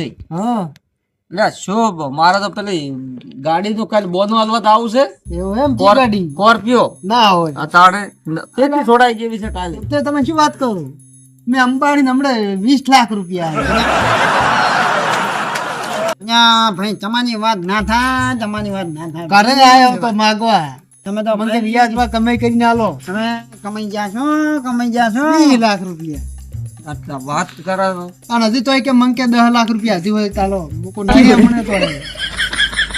જઈ હા. મારે તો પેલી ગાડી નું ખાલી બોનો હલવત આવું છે. એવું એમ? ગાડી? સ્કોર્પિયો ના હોય. અતારે તાણે કેટલી છોડાઈ જેવી છે કાલે? તો તમે શું વાત કરો? મેં અંબાણી હમણાં વીસ લાખ રૂપિયા અહીંયા ભાઈ તમારી વાત ના થાય તમારી વાત ના થાય. ઘરે આવ્યો તો માગવા. તમે તો મને વ્યાજમાં કમાઈ કરીને આલો. તમે કમાઈ ગયા છો કમાઈ ગયા છો? વીસ લાખ રૂપિયા. આટલા વાત કરાવો તો. અને હજી તો કે મંકે દસ લાખ રૂપિયા હજી હોય ચાલો મૂકો. નહીં મને તો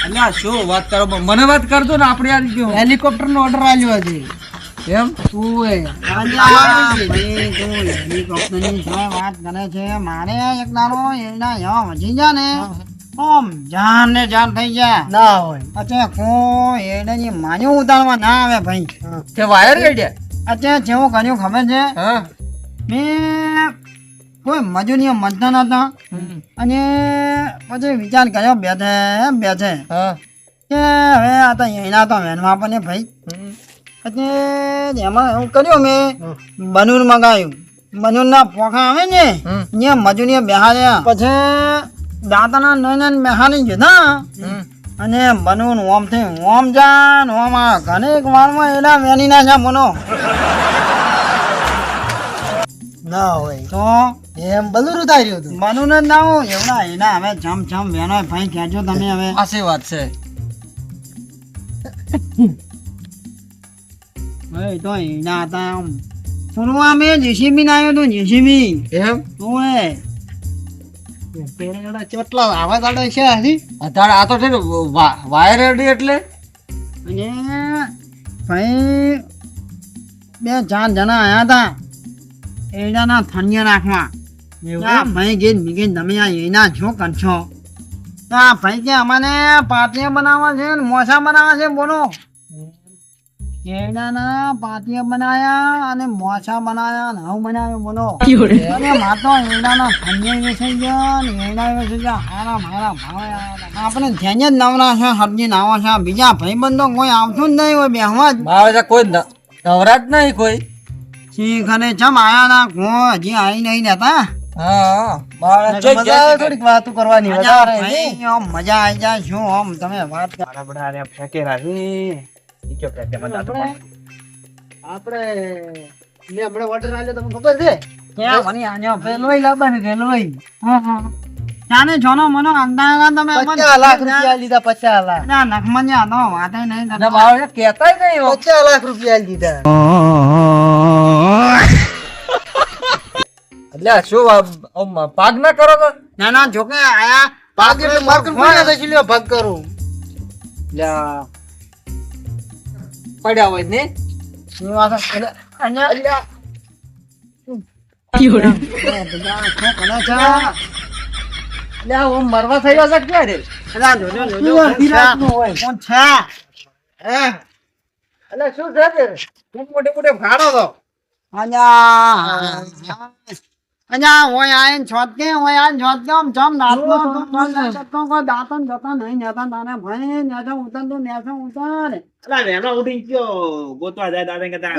અલ્યા શું વાત કરો? મને વાત કરજો ને આપણે યાર ગયો. હેલિકોપ્ટર નો ઓર્ડર આવ્યો હજી. એમ? તું એ. ભાઈ ની વાત કરે છે મારે એક દાડો એના યો વધી જા ને ઓમ જાન ને જાન થઈ જાય ના હોય. અચ્છા કો એડાની માન્યું ઉતારવા ના આવે ભાઈ. તે વાયર નહીં જાય અચ્છા જેવું કર્યું ખબર છે? હા. મેં કોઈ મજૂરીઓ મજતા નતા અને પછી વિચાર કર્યો બેઠે બેઠે કે હવે આ તો એના તો વેનમાં પણ ભાઈ. પછી એમાં એવું કર્યું મેં બનૂર મંગાવ્યું બનૂરના પોખા આવે ને. ત્યાં મજૂરીઓ બેહાડ્યા. પછી? દાંતાના નયન બેહાડી જતા અને બનૂન ઓમ થઈ ઓમ જાન ઓમ આ ઘણીક વારમાં એના વેની ના મનો ના હોય. તો એમ બધું ઉતાર્યું હતું. જ ના હોય એવડા એના હવે જમ જમ વેનો ભાઈ કહેજો તમે હવે. સાચી વાત છે? હવે તો એના હતા આમ. શરૂઆત મેં જેસીબી ના આવ્યો તો જેસીબી. એમ? પેલા કેટલા આવા દાડા છે હજી? અત્યારે આ તો છે વાયર એટલે. અને ભાઈ બે ચાર જણા આયા હતા. એડાના થનિયા નાખવા આ ભાઈ ગીત બીગીત તમે આ એના છો કરશો. આ ભાઈ કે અમાને પાટિયા બનાવવા છે ને મોસા બનાવવા છે બોલો. એડાના પાટિયા બનાયા અને મોસા બનાયા ને હવ બનાવ્યો બોલો. અને માતો એડાના થનિયા વેચાઈ ગયા ને એડા વેચાઈ ગયા. હારા મારા ભાવ આપણે ધ્યાન જ નવરા છે હરજી નાવા છે. બીજા ભાઈબંધો કોઈ આવતું જ નહીં હોય બેહવા જ. મારે છે કોઈ નવરાત નહીં કોઈ. શીખ અને ચમ આયા ના? કો હજી આઈ નહીં નતા હા થોડીક વાતો કરવાની વધારે આમ મજા આવી જાય શું આમ તમે વાત કરો. આપણે મેં હમણાં ઓર્ડર આલ્યો તમને ખબર છે? ક્યાં? વળી આન્યો ભાઈ? રેલવે લાવવાની રેલવે હા, હા. ચાને જોનો મનો અંદાજા તમે અમને પચાસ લાખ રૂપિયા લીધા પચાસ લાખ. ના, નખમાં જ્યાં હતો, વાતે નહીં ને. મારે નહીં હો. પચાસ લાખ રૂપિયા લીધા. એટલે શું પાગ ના કરો તો ના ના જોકે આયા ભાગ એટલે માર્કેટ પડ્યા તો લ્યો ભાગ કરું. લ્યા. પડ્યા હોય ને? એ વાત એટલે શું? કરે છે? એટલે મરવા થયો છે ક્યારે અલા, જોજો, હોય? કોણ છે? હે? એટલે શું છે તે? મોટે મોટે ફાડો તો અહીંયા અહીંયા ઓય આઈને છોટકે ઓય આઈને છોટકે આમ ચમ નાતનો તો કોણ નાચતો જતા નહીં નેતા તાને ભાઈ નેતા ઉતર તો નેતા ઉતર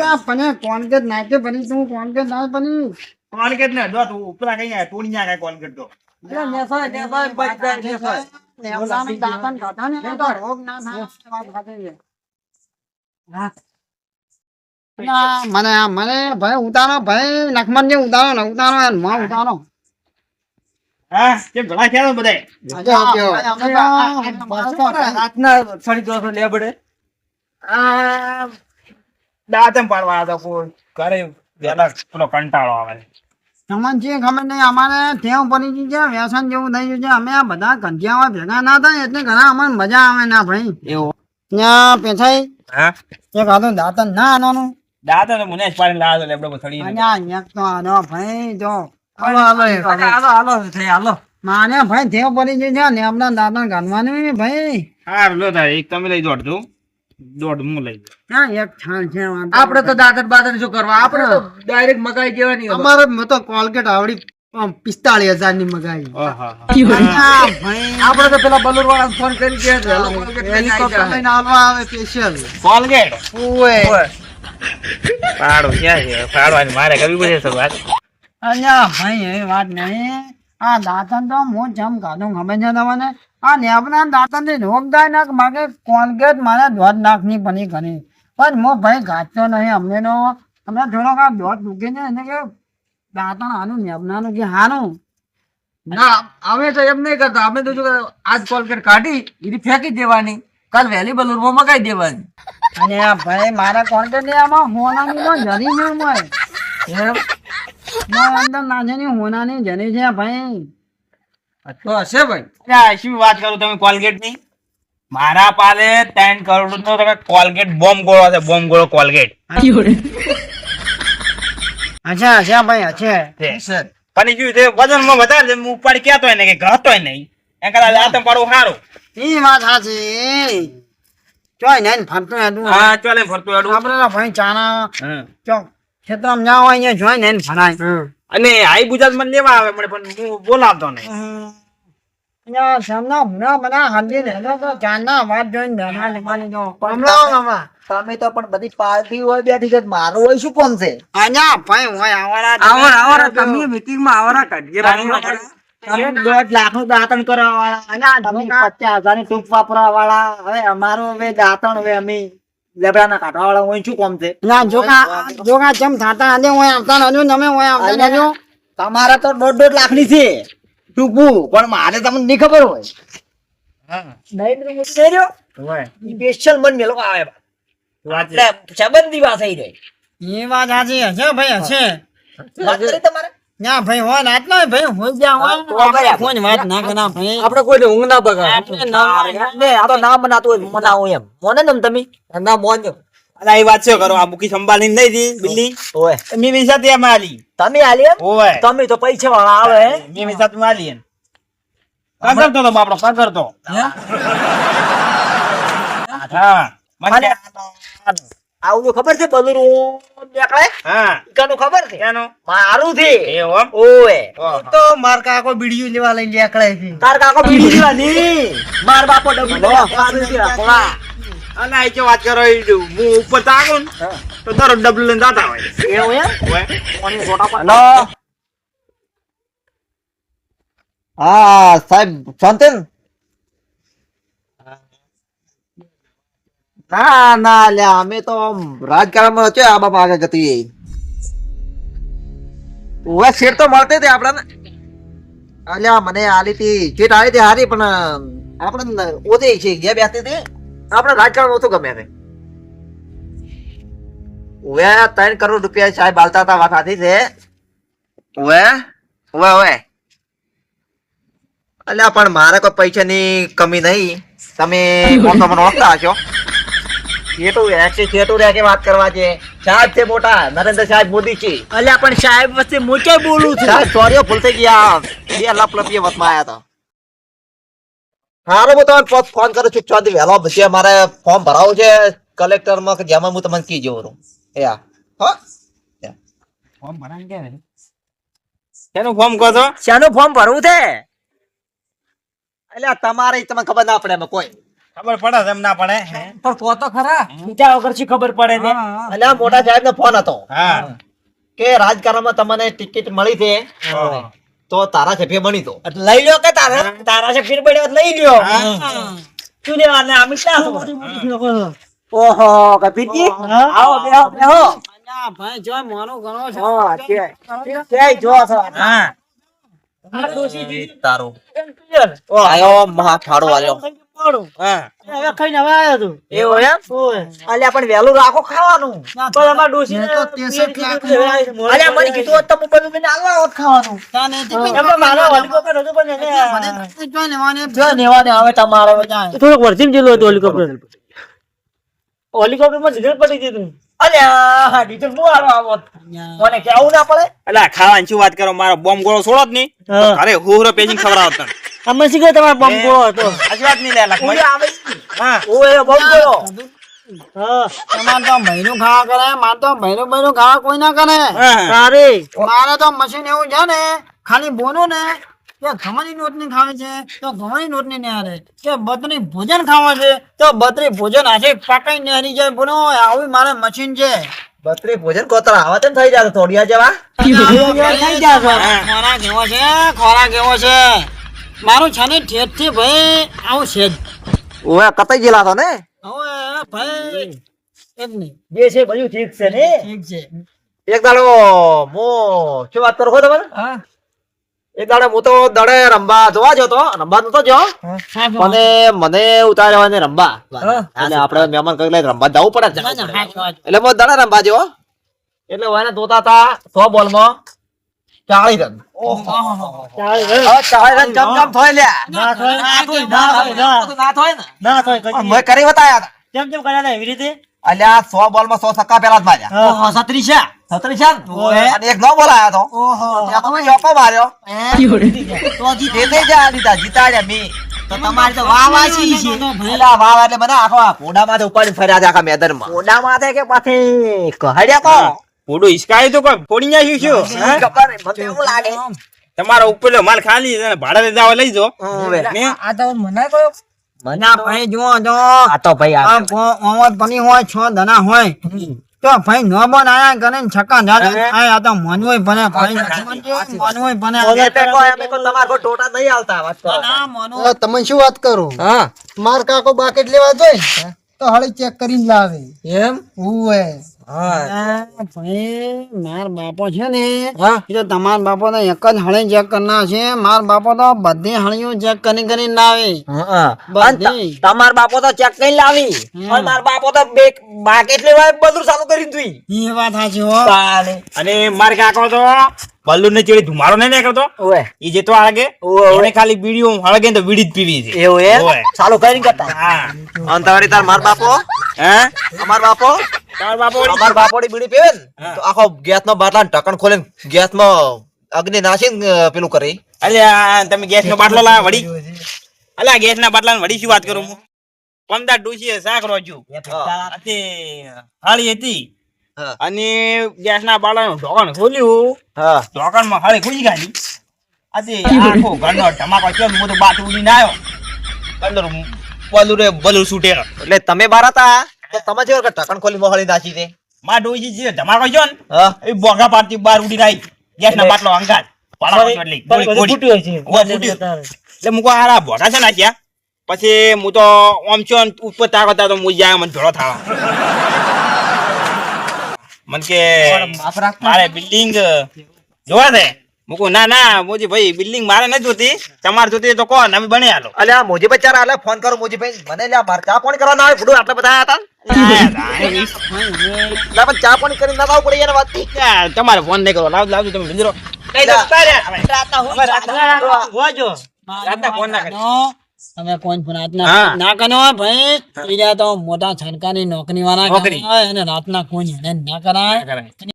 આ પને કોણ કે બની તું કોણ કે ના બની એટલે નેસાય, નેસાય, બચતા નેસાય. નેતાને દાંતન કાઢા તો ના સાચી છે. ના, મને મને ભાઈ ઉતારો ભાઈ નખમન જે ઉતારો ને ઉતારો ને મોં ઉતારો. રાતના ફરી દોસો લે પડે. દાંતમ પાડવા હતા કોઈ ઘરે પેલો કંટાળો આવે. તમને જે ખબર નહીં અમારે ટેવ પડી ગઈ છે વ્યસન જેવું થઈ ગયું છે. અમે આ બધા કંઠિયાવા ભેગા ના થાય એટલે ઘણા અમને મજા આવે ના ભાઈ. એવું. ત્યાં પેછાઈ હા? એક દાંતન ના આનાનું. દાંતન તો મને જ પાડી લાવ્યો લેબડો થડી અહીંયા અહીંયા તો આનો ભાઈ જો. હાલો હાલો હાલો હાલો થઈ હાલો. માને ભાઈ ટેવ પડી ગઈ છે ને એમના દાંતન કાઢવાનું ભાઈ. હા લો તારે એક તમે લઈ દોડજો દોડ હું લઈ ત્યાં એક છાલ છે આપણે તો દાદર બાદર શું કરવા આપણે તો ડાયરેક્ટ મકાઈ જેવાની અમારે મેં તો કોલગેટ આવડી પિસ્તાળીસ હજારની મગાવી આહા. આ ભાઈ. આપણે તો પેલા બલુર વાળા ફોન કરી કોલગેટ સ્પેશિયલ પાડો ક્યાં છે? પાડવાની મારે કરવી પડશે શરૂઆત. અલ્યા ભાઈ વાત નહીં. આ દાંતન તો હું જમ કાઢું ગમે છે તમને. આ નેપના દાંતનથી રોગ થાય નાખ માગે કોલગેટ મારે દોઢ નાખની બની ઘણી. પણ હું ભાઈ ગાચતો નહીં અમને નો અમને થોડોક આ દોઢ દુખે છે એને કે દાંતણ આનું નેપનાનું કે હાનું. ના અમે તો એમ નહીં કરતા. અમે તો જો આજ કોલગેટ કાઢી એની ફેંકી દેવાની. કાલ વહેલી બલુરમાં મગાઈ દેવાની. અને આ ભાઈ મારા કોન્ટેક્ટ આમાં હોનાની જરી નહીં મળે એમ? વાત કરું તમે કોલગેટની મારા પાસે ત્રણ કરોડ નો તમે કોલગેટ બોમ્બ ગોળો છે બોમ્બ ગોળો કોલગેટ અચ્છા અચ્છા ભાઈ અચ્છા પણ શું છે વજનમાં વધારે છે ઉપાડી કહેતો હોય ને કે ઘટો નહીં એમ કરતા આતમ પાડવું સારું ઈ વાત સાચી ચોય ને ફરતું હતું હા ચાલે ફરતું હેડું. આપણે ભાઈ ચાના હમ. ખેતરમાં જાવ અહીંયા જોઈ ને ભણાય. અને આઈ ગુજરાત મને લેવા આવે મને પણ હું બોલાવતો નહીં. જોઈને તમે તો પણ બધી પાર્ટી હોય બેઠી છે મારું હોય શું કોમ છે? આવરા તમે મીટિંગમાં આવરા કાઢીએ લાખનું દાંતણ કરવા વાળા પચાસ હજારની ટૂંક વાપરવા વાળા હવે અમારું હવે દાંતણ હવે અમે. લેબડાના કાઢવા વાળા હોય શું કોમ છે? ના જોકા જોકા જેમ થાતા આને હોય આવતા નજો તમે હોય આવતા નજો તમારા તો દોઢ દોઢ લાખની છે. ટૂંકું પણ મારે તમને નહીં ખબર હોય. નરેન્દ્ર મોદી રહ્યો સ્પેશિયલ મન મેલો આવે. સંબંધી વાત થઈ રહી એ વાત સાચી હશે ભાઈ હશે. તમારે? ના ભાઈ હોય ના એટલો ભાઈ હોય જા હોય કોઈ વાત ના કરા ભાઈ. આપણે કોઈને ઊંઘ ના બગાડ. આપણે ના ને આ તો ના મનાતું હોય મનાવું એમ. મોને ને તમે? ના મોન અલા, એ વાત છે કરો? આ મુકી સંભાળીને નહીં દી બિલ્લી? ઓય. મી એની સાથે એમ તમે આલી એમ? ઓય. તમે તો પૈસા વાળા આવે હે? મેં સાથે હું આલી એમ પકડતો તો બાપડો હા? મને આવું ખબર છે બલુરું નીકળે? હા. ઈકાનું ખબર છે? કેનો મારું છે. એવો એમ? તો માર કાકો બીડીયું લેવા લઈને છે. તાર કાકો બીડી માર બાપો ડબુ મારું છે જે વાત કરો હું ઉપર તાકું ને, તો દરરોજ ડબલ લઈને જાતા હોય. એવું એમ? ઓય. કોની ફોટા પર? હા સાહેબ શાંતિન? ના અમે તો રાજકારણમાં છે આ બાપા આગળ ગતિ ઓવે શેર તો મળતી હતી આપણને. અલ્યા, મને આલી હતી ચીટ આલી હતી હારી, પણ આપણે ઓતે છે, જે બેસતી હતી, આપણે રાજકારણ ઓછું ગમે છે. ઓવે ત્રણ કરોડ રૂપિયા સાહેબ હાલતા હતા, વાત સાચી છે. ઓવે ઓવે ઓવે અલ્યા, પણ મારે કોઈ પૈસાની કમી નહીં. તમે કોણ મને ઓળખતા હશો. થિયેટર એક્સી થિયેટર રે કે વાત કરવા છે. સાહેબ છે મોટા નરેન્દ્ર સાહેબ મોદી છે અલ્યા પણ સાહેબ વચ્ચે બોલું છું? સાહેબ સોરી ભૂલ થઈ ગયા બે લપ લપીએ વતમાં આયા હતા. હારો હું તમને ફોન ફોન કરું છું. ચોથી વહેલો પછી મારે ફોર્મ ભરાવું છે કલેક્ટરમાં કે જેમાં હું તમને કી છું એ હા? હા ફોર્મ છે? શેનું ફોર્મ કહો છો? શેનું ફોર્મ ભરવું છે? એટલે તમારે તમને ખબર ના પડે એમાં કોઈ. ખબર પડે એમ ના પડે? પણ તો તો ખરા. બીજા વગર શી ખબર પડે ને અને આ મોટા સાહેબ ફોન હતો. હા. કે રાજકારણમાં તમને ટિકિટ મળી છે. તો તારા સભ્ય બની તો. લઈ લો કે તારા? તારા છે બન્યો લઈ લ્યો. શું લેવા ને અમે ઓહો કપિતજી આવો બેહો બેહો. અહીંયા ભાઈ જો મોનો ઘણો છે. હા છે. છે જો હા. તારું. આયો મહા ફાળો આલ્યો હા. હવે ખાઈને હવે આવ્યો તું. એવું એમ? અલ્યા પણ વહેલું રાખો ખાવાનું. પણ અમાર ડોશી મેં તો 63 લાખનું અલ્યા મને કીધું હોત તો હું બધું મને આલવા હોત ખાવાનું. તાને એમ મારો હેલિકોપ્ટર હતું પણ એને જો લેવાને જો નેવા હવે તમારો થોડુંક વર્ધીમ જેલું હતું હેલિકોપ્ટર. હેલિકોપ્ટરમાં ડીઝલ પડી દીધું અલ્યા હા ડીઝલ બહુ હારો આવો મને કેવું ના પડે. એટલે ખાવાની શું વાત કરો? મારો બોમ્બ ગોળો છોડો જ નહીં. અરે હુહરો પેજિંગ તને. અમે શીખે તમારો બમ ગોળો હતો? આજ વાત નહીં લે આવે હા. ઓય બમ ગોળો. હા. તમારે તો મહિનો ખાવા કરે મારે તો મહિનો મહિનો ખાવા કોઈ ના કરે. તારે. મારે તો મશીન એવું છે ને ખાલી બોનો ને કે ઘઉંની રોટલી ખાવે છે તો ઘઉંની રોટલી ને હારે. કે બતરી ભોજન ખાવા છે તો બતરી ભોજન આજે પાકાઈ ને હારી જાય. બોનો આવી મારે મશીન છે. બત્રી ભોજન કોતરા આવા તેમ થઈ જાય થોડિયા જેવા? થઈ જાય ખોરાક એવો છે ખોરાક એવો છે. મારું છે ને છે ભાઈ આવું છે જ. ઓવે કતાઈ ગયેલા છો ને? હવે ભાઈ એમ નહીં. જે છે બધું ઠીક છે ને? ઠીક છે. એક દાડો મો શું વાત કરો છો તમે હા. એક દાડે હું તો દડે રંબા જોવા જતો રંબા નતો જો મને મને ઉતાર્યો ને રંબા. અને આપણે મહેમાન કરી લઈને રંબા જવું પડે. એટલે હું દડે રંબા જો એટલે વાને દોતા તા સો બોલમાં ચાળી રન. મેં અલ્યા સો બોલમાં સો પેલા જ માર્યા. સત્રીસ સત્રીસ એક નો માર્યો. જીતે જીતાડ્યા મી. તો છે વાવ એટલે મને આખો આ ઘોડામાંથી ઉપાડીને ફર્યા આખા મેદાનમાં. માથે કે પાછી? કહડ્યા ફોડું હિસકાયું તો કોઈ ફોડી નાખ્યું શું? ખબર મને એવું લાગે. તમારો ઉપરનો માલ ખાલી છે ભાડા ભાડે લઈ જાવ લઈ જો. આ તો મને કયો ના ભાઈ જો જો આ તો ભાઈ આ આ બની હોય છ દના હોય. તો ભાઈ નો બન આયા કરે ને છક્કા આ તો મનવોય બને ભાઈ. મનવોય બને. ઓલે તે કો અમે કો તમાર કો ટોટા નહીં આવતા વાત કરો. ના મનવો તમે શું વાત કરો? હા. માર કાકો બાકેટ લેવા જોઈ? તો હળી ચેક કરીને લાવે. એમ? ઉવે. હા ભાઈ માર બાપો છે ને એ તો તમાર બાપો તો એક જ હળી ચેક કરનાર છે. માર બાપો તો બધી હળીઓ ચેક કરી કરી લાવે હા. અને બધી. ત- તમાર બાપો તો ચેક કઈ લાવી. માર બાપો તો બે બાકેટ લેવા બધું ચાલુ કરી દીધું એ વાત સાચી હો. અને મારે કાકો તો બલ્લુ ને ચેડી ધુમાડો નહીં નીકળતો? ઓવે. ઈ જેતો હળગે. ઓવે, ઓવે. એને ખાલી બીડીઓ હળગે ને તો બીડી જ પીવી છે. એવું ઓવે. ચાલુ કરતા. હા. અને તારી તાર માર બાપો? હે? અમાર બાપો? તાર બાપો અમાર બાપોડી બીડી પીવે ને તો આખો ગેસ નો બાટલા ઢક્કણ ખોલીને ગેસમાં અગ્નિ નાસીને પેલું કરે. અલ્યા તમે ગેસ નો બાટલો લાવ્યા વળી. અલ્યા ગેસ ના બાટલા વળી શું વાત કરું હું? પમદાર ડોશીએ શાક રોજ્યું. હાળી હતી. અને ગેસ ના બાટલાનું ઢોકણ ખોલ્યું. હા. ઢોકણમાં હાળી ખુલી ગાડી આજે આખો ઘરનો ધમાકો થયો હું તો બાટ ઉડીને આવ્યો. અંદર બલું રે બલું છૂટે. એટલે તમે બાર હતા? તમે જેવા ઢકણ ખોલી મોહળી નાસી દે માં ડોશી જે ધમાકો થયો ને. એ બોગા પાડતી બાર ઉડી રહી ગેસ ના બાટલો પાડવા એટલે મુકો હારા બોગા છે ને ત્યાં પછી હું તો ઓમ છો ઉપર તાકતા તો મુઈ જાય મને ભેળો થાવા મને કે મારે બિલ્ડિંગ જોવા દે. મુકો ના ના મોજી ભાઈ બિલ્ડિંગ મારે નથી જોતી. તમારે જોતી તો કોણ અમે બને આલો. અલ્યા મોજીભાઈ ચાર હાલે ફોન કરો મોજી ભાઈ. મને લ્યા બાર ચા કરવા ના આવે ભૂડું આટલા બધા હતા ચા પાણી કરીને ના પડે એને વાત તમારે ફોન નહીં કરો. લાવ લાવજો તમે ભીંજરો નહીં તો તારે ફોન ના કરી તમે કોણ પણ હા. ના કનો ભાઈ. બીજા તો મોટા છનકાની નોકરી. વાળા નોકરી. અને રાતના કોઈ હેરાન ના કરાય. કરાય.